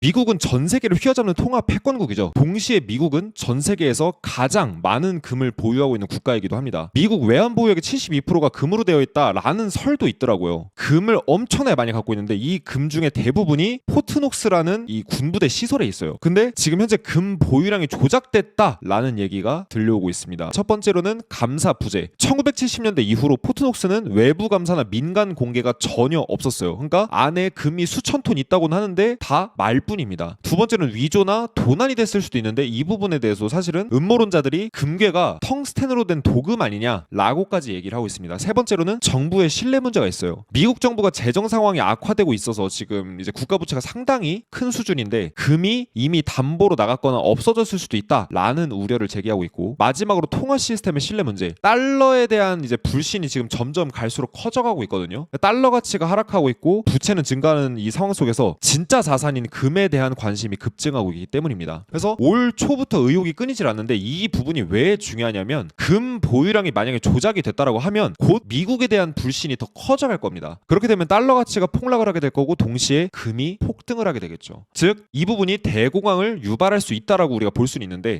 미국은 전 세계를 휘어잡는 통합 패권국이죠. 동시에 미국은 전 세계에서 가장 많은 금을 보유하고 있는 국가이기도 합니다. 미국 외환 보유액의 72%가 금으로 되어 있다라는 설도 있더라고요. 금을 엄청나게 많이 갖고 있는데 이 금 중에 대부분이 포트녹스라는 이 군부대 시설에 있어요. 근데 지금 현재 금 보유량이 조작됐다라는 얘기가 들려오고 있습니다. 첫 번째로는 감사 부재. 1970년대 이후로 포트녹스는 외부 감사나 민간 공개가 전혀 없었어요. 그러니까 안에 금이 수천 톤 있다고는 하는데 다 말 뿐입니다. 두 번째는 위조나 도난이 됐을 수도 있는데 이 부분에 대해서 사실은 음모론자들이 금괴가 텅스텐으로 된 도금 아니냐라고까지 얘기를 하고 있습니다. 세 번째로는 정부의 신뢰 문제가 있어요. 미국 정부가 재정 상황이 악화되고 있어서 지금 이제 국가 부채가 상당히 큰 수준인데 금이 이미 담보로 나갔거나 없어졌을 수도 있다라는 우려를 제기하고 있고 마지막으로 통화 시스템의 신뢰 문제. 달러에 대한 이제 불신이 지금 점점 갈수록 커져가고 있거든요. 달러 가치가 하락하고 있고 부채는 증가하는 이 상황 속에서 진짜 자산인 금에 대한 관심이 급증하고 있기 때문입니다. 그래서 올 초부터 의혹이 끊이질 않는데 이 부분이 왜 중요하냐면 금 보유량이 만약에 조작이 됐다라고 하면 곧 미국에 대한 불신이 더 커져갈 겁니다. 그렇게 되면 달러 가치가 폭락을 하게 될 거고 동시에 금이 폭등을 하게 되겠죠. 즉 이 부분이 대공황을 유발할 수 있다라고 우리가 볼 수는 있는데